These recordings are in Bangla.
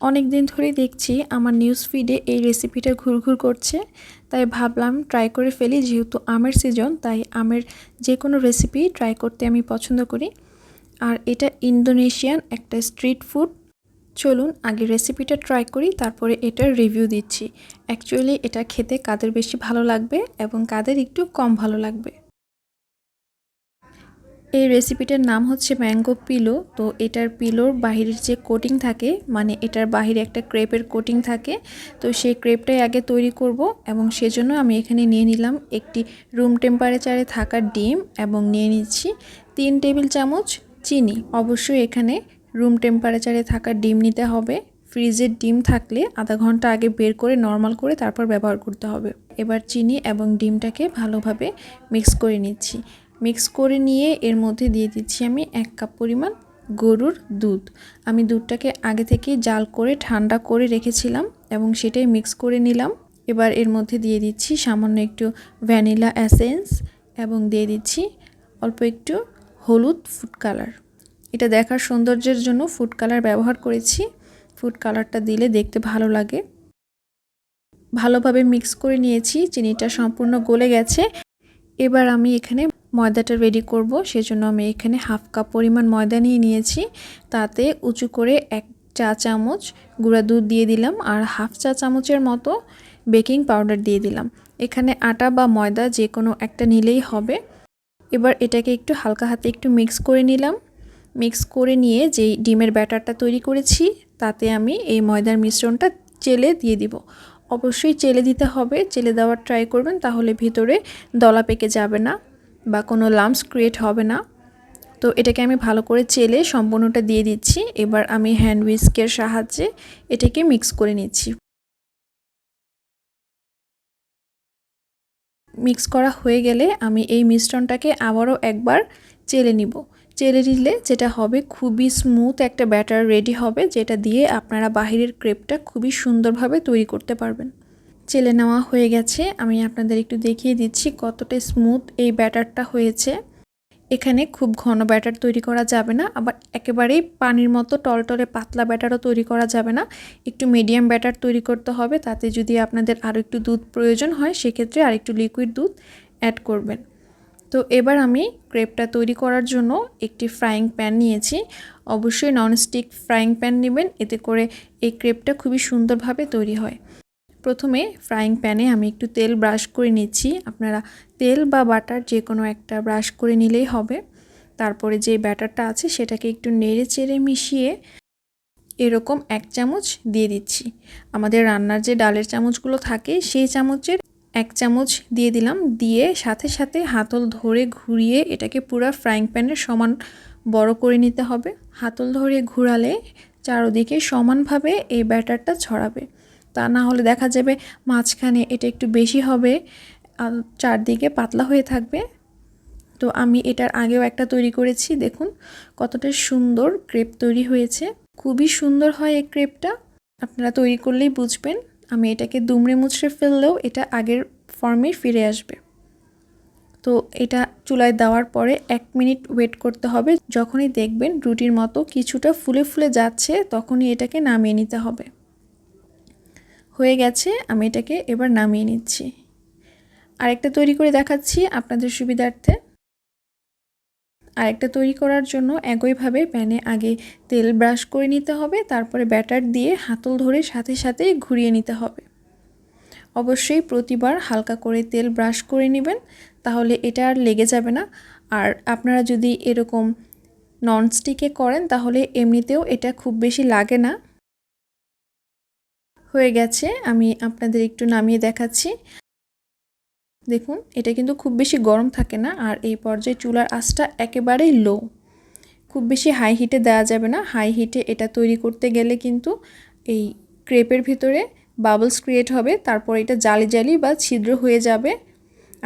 অনেক দিন ধরেই দেখছি আমার নিউজ ফিডে এই রেসিপিটা ঘুরঘুর করছে। তাই ভাবলাম ট্রাই করে ফেলি, যেহেতু আমের সিজন তাই আমের যে কোনো রেসিপি ট্রাই করতে আমি পছন্দ করি। আর এটা ইন্দোনেশিয়ান একটা স্ট্রিট ফুড চলুন আগে রেসিপিটা ট্রাই করি, তারপরে এটার রিভিউ দিচ্ছি। অ্যাকচুয়ালি এটা খেতে কাদের বেশি ভালো লাগবে এবং কাদের একটু কম ভালো লাগবে। এই রেসিপিটার নাম হচ্ছে ম্যাঙ্গো পিলো তো এটার পিলোর বাহিরের যে কোটিং থাকে মানে এটার বাহিরে একটা ক্রেপের কোটিং থাকে, তো সেই ক্রেপটাই আগে তৈরি করব এবং সেজন্য আমি এখানে নিয়ে নিলাম একটি রুম টেম্পারেচারে থাকা ডিম এবং নিয়ে নিচ্ছি তিন টেবিল চামচ চিনি। অবশ্যই এখানে রুম টেম্পারেচারে থাকা ডিম নিতে হবে। ফ্রিজের ডিম থাকলে আধা ঘণ্টা আগে বের করে নর্মাল করে তারপর ব্যবহার করতে হবে। এবার চিনি এবং ডিমটাকে ভালোভাবে মিক্স করে নিচ্ছি। মিক্স করে নিয়ে এর মধ্যে দিয়ে দিচ্ছি আমি এক কাপ পরিমাণ গরুর দুধ। আমি দুধটাকে আগে থেকে জাল করে, ঠান্ডা করে রেখেছিলাম এবং সেটাই মিক্স করে নিলাম। এবার এর মধ্যে দিয়ে দিচ্ছি সামান্য একটু ভ্যানিলা অ্যাসেন্স এবং দিয়ে দিচ্ছি অল্প একটু হলুদ ফুড কালার। এটা দেখার সৌন্দর্যের জন্য ফুড কালার ব্যবহার করেছি। ফুড কালারটা দিলে দেখতে ভালো লাগে। ভালোভাবে মিক্স করে নিয়েছি, চিনিটা সম্পূর্ণ গলে গেছে। এবার আমি এখানে ময়দাটা রেডি করব। সেজন্য আমি এখানে হাফ কাপ পরিমাণ ময়দা নিয়ে নিয়েছি। তাতে উঁচু করে এক চা চামচ গুঁড়া দুধ দিয়ে দিলাম আর হাফ চা চামচের মতো বেকিং পাউডার দিয়ে দিলাম। এখানে আটা বা ময়দা যে কোনো একটা নিলেই হবে। এবার এটাকে একটু হালকা হাতে একটু মিক্স করে নিলাম। মিক্স করে নিয়ে যেই ডিমের ব্যাটারটা তৈরি করেছি, তাতে আমি এই ময়দার মিশ্রণটা চেলে দিয়ে দিব। অবশ্যই চেলে দিতে হবে। চেলে দেওয়ার ট্রাই করবেন, তাহলে ভিতরে দলা পেকে যাবে না। বা কোনো লাম্পস ক্রিয়েট হবে না। তো এটাকে আমি ভালো করে চেলে সম্পূর্ণটা দিয়ে দিচ্ছি। এবার আমি হ্যান্ড উইস্কের সাহায্যে এটাকে মিক্স করে নিচ্ছি। মিক্স করা হয়ে গেলে আমি এই মিশ্রণটাকে আবারও একবার চেলে নিব। চেলে নিলে যেটা হবে খুবই স্মুথ একটা ব্যাটার রেডি হবে, যেটা দিয়ে আপনারা বাহিরের ক্রেপটা খুবই সুন্দরভাবে তৈরি করতে পারবেন। চেলে নেওয়া হয়ে গেছে। আমি আপনাদের একটু দেখিয়ে দিচ্ছি কতটা স্মুথ এই ব্যাটারটা হয়েছে। এখানে খুব ঘন ব্যাটার তৈরি করা যাবে না, আবার একেবারেই পানির মতো টলটলে পাতলা ব্যাটারও তৈরি করা যাবে না। একটু মিডিয়াম ব্যাটার তৈরি করতে হবে, তাতে যদি আপনাদের আরও একটু দুধ প্রয়োজন হয়, সেক্ষেত্রে আর একটু লিকুইড দুধ অ্যাড করবেন। তো এবার আমি ক্রেপটা তৈরি করার জন্য একটি ফ্রাইং প্যান নিয়েছি। অবশ্যই ননস্টিক ফ্রাইং প্যান নেবেন, এতে করে এই ক্রেপটা খুবই সুন্দরভাবে তৈরি হয়। প্রথমে ফ্রাইং প্যানে আমি একটু তেল ব্রাশ করে নিচ্ছি। আপনারা তেল বা বাটার যে কোনো একটা ব্রাশ করে নিলেই হবে। তারপরে যে ব্যাটারটা আছে সেটাকে একটু নেড়ে চেড়ে মিশিয়ে এরকম এক চামচ দিয়ে দিচ্ছি। আমাদের রান্নার যে ডালের চামচগুলো থাকে সেই চামচের এক চামচ দিয়ে দিলাম। দিয়ে সাথে সাথে হাতল ধরে ঘুরিয়ে এটাকে পুরো ফ্রাইং প্যানের সমান বড় করে নিতে হবে। হাতল ধরে ঘুরালে চারোদিকে সমানভাবে এই ব্যাটারটা ছড়াবে। তা না হলে দেখা যাবে মাঝখানে এটা একটু বেশি হবে চারদিকে পাতলা হয়ে থাকবে। তো আমি এটার আগেও একটা তৈরি করেছি, দেখুন কতটা সুন্দর ক্রেপ তৈরি হয়েছে। খুবই সুন্দর হয় এই ক্রেপটা, আপনারা তৈরি করলেই বুঝবেন। আমি এটাকে দুমড়ে মুচড়ে ফেললেও এটা আগের ফর্মে ফিরে আসবে। তো এটা চুলায় দেওয়ার পরে এক মিনিট ওয়েট করতে হবে। যখনই দেখবেন রুটির মতো কিছুটা ফুলে ফুলে যাচ্ছে, তখনই এটাকে নামিয়ে নিতে হবে। হয়ে গেছে, আমি এটাকে এবার নামিয়ে নিচ্ছি। আরেকটা তৈরি করে দেখাচ্ছি আপনাদের সুবিধার্থে। আরেকটা তৈরি করার জন্য একইভাবে প্যানে আগে তেল ব্রাশ করে নিতে হবে, তারপরে ব্যাটার দিয়ে হাতল ধরে সাথে সাথে ঘুরিয়ে নিতে হবে। অবশ্যই প্রতিবার হালকা করে তেল ব্রাশ করে নেবেন, তাহলে এটা আর লেগে যাবে না। আর আপনারা যদি এরকম ননস্টিকে করেন, তাহলে এমনিতেও এটা খুব বেশি লাগে না। হয়ে গেছে, আমি আপনাদের একটু নামিয়ে দেখাচ্ছি। দেখুন, এটা কিন্তু খুব বেশি গরম থাকে না, আর এই পর্যায়ে চুলার আঁচটা একেবারেই লো। খুব বেশি হাই হিটে দেওয়া যাবে না হাই হিটে এটা তৈরি করতে গেলে কিন্তু এই ক্রেপের ভিতরে বাবলস ক্রিয়েট হবে, তারপর এটা জালি জালি বা ছিদ্র হয়ে যাবে।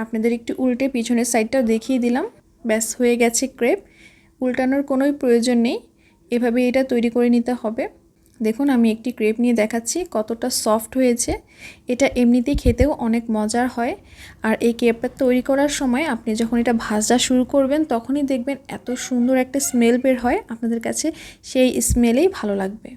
আপনাদের একটু উল্টে পিছনের সাইডটাও দেখিয়ে দিলাম, ব্যাস হয়ে গেছে ক্রেপ। উল্টানোর কোনোই প্রয়োজন নেই, এভাবে এটা তৈরি করে নিতে হবে। দেখুন, আমি একটি ক্রেপ নিয়ে দেখাচ্ছি, কতটা সফট হয়েছে। এটা এমনিতেই খেতেও অনেক মজার হয়। আর এই ক্রেপটা তৈরি করার সময় আপনি যখন এটা ভাজা শুরু করবেন, তখনই দেখবেন এত সুন্দর একটা স্মেল বের হয়। আপনাদের কাছে সেই স্মেলেই ভালো লাগবে।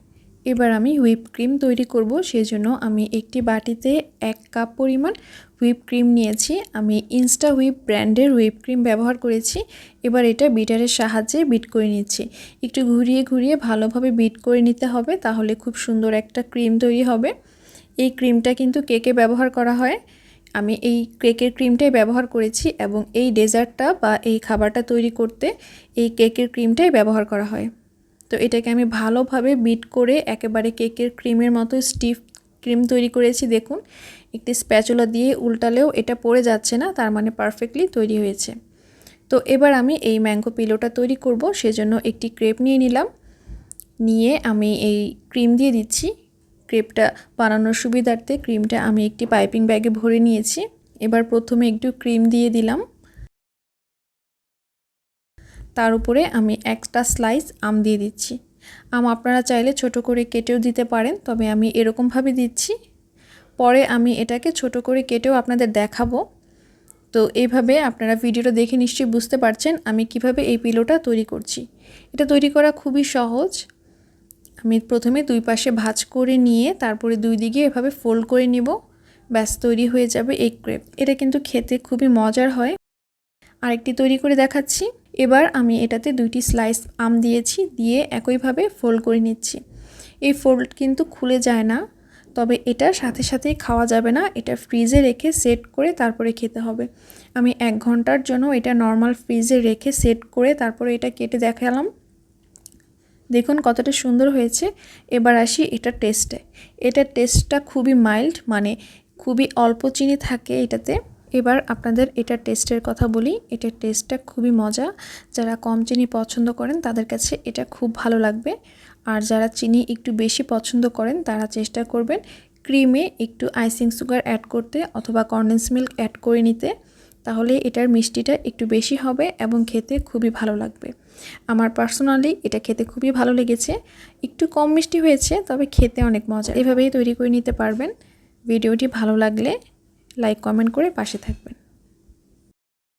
এবার আমি হুইপ ক্রিম তৈরি করব, সেজন্য আমি একটি বাটিতে এক কাপ পরিমাণ হুইপ ক্রিম নিয়েছি। আমি ইনস্টা হুইপ ব্র্যান্ডের হুইপ ক্রিম ব্যবহার করেছি। এবার এটা বিটারের সাহায্যে বিট করে নিচ্ছি। একটু ঘুরিয়ে ঘুরিয়ে ভালোভাবে বিট করে নিতে হবে, তাহলে খুব সুন্দর একটা ক্রিম তৈরি হবে। এই ক্রিমটা কিন্তু কেকে ব্যবহার করা হয়। আমি এই কেকের ক্রিমটাই ব্যবহার করেছি এবং এই ডেজার্টটা বা এই খাবারটা তৈরি করতে এই কেকের ক্রিমটাই ব্যবহার করা হয়। তো এটাকে আমি ভালোভাবে বিট করে একেবারে কেকের ক্রিমের মতো স্টিফ ক্রিম তৈরি করেছি, দেখুন। একটি স্প্যাচুলা দিয়ে উল্টালেও এটা পড়ে যাচ্ছে না, তার মানে পারফেক্টলি তৈরি হয়েছে। তো এবার আমি এই ম্যাঙ্গো পিলোটা তৈরি করব, সেজন্য একটি ক্রেপ নিয়ে নিলাম। নিয়ে আমি এই ক্রিম দিয়ে দিচ্ছি। ক্রেপটা বানানোর সুবিধার্থে ক্রিমটা আমি একটি পাইপিং ব্যাগে ভরে নিয়েছি। এবার প্রথমে একটু ক্রিম দিয়ে দিলাম। তার উপরে আমি একটা স্লাইস আম দিয়ে দিচ্ছি। আম আপনারা চাইলে ছোট করে কেটেও দিতে পারেন, তবে আমি এরকমভাবে দিচ্ছি। পরে আমি এটাকে ছোট করে কেটেও আপনাদের দেখাবো। তো এইভাবে আপনারা ভিডিওটা দেখে নিশ্চয়ই বুঝতে পারছেন আমি কীভাবে এই পিলোটা তৈরি করছি। এটা তৈরি করা খুবই সহজ। আমি প্রথমে দুই পাশে ভাজ করে নিয়ে তারপরে দুই দিকে এভাবে ফোল্ড করে নিব। ব্যাস, তৈরি হয়ে যাবে এই ক্রেপ এটা কিন্তু খেতে খুবই মজার হয়। আরেকটি তৈরি করে দেখাচ্ছি। এবার আমি এটাতে দুইটি স্লাইস আম দিয়েছি, দিয়ে একইভাবে ফোল্ড করে নিচ্ছি। এই ফোল্ড কিন্তু খুলে যায় না, তবে এটা সাথে সাথেই খাওয়া যাবে না, এটা ফ্রিজে রেখে সেট করে তারপরে খেতে হবে। আমি এক ঘণ্টার জন্য এটা নর্মাল ফ্রিজে রেখে সেট করে তারপরে এটা কেটে দেখালাম। দেখুন কতটা সুন্দর হয়েছে। এবার আসি এটার টেস্টে এটার টেস্টটা খুবই মাইল্ড মানে খুবই অল্প চিনি থাকে এটাতে। এবার আপনাদের এটার টেস্টের কথা বলি। এটার টেস্টটা খুবই মজা। যারা কম চিনি পছন্দ করেন, তাদের কাছে এটা খুব ভালো লাগবে। আর যারা চিনি একটু বেশি পছন্দ করেন, তারা চেষ্টা করবেন ক্রিমে একটু আইসিং সুগার অ্যাড করতে অথবা কন্ডেন্স মিল্ক অ্যাড করে নিতে। তাহলে এটার মিষ্টিটা একটু বেশি হবে এবং খেতে খুবই ভালো লাগবে। আমার পার্সোনালি এটা খেতে খুবই ভালো লেগেছে। একটু কম মিষ্টি হয়েছে, তবে খেতে অনেক মজা। এভাবেই তৈরি করে নিতে পারবেন। ভিডিওটি ভালো লাগলে লাইক কমেন্ট করে পাশে থাকবেন।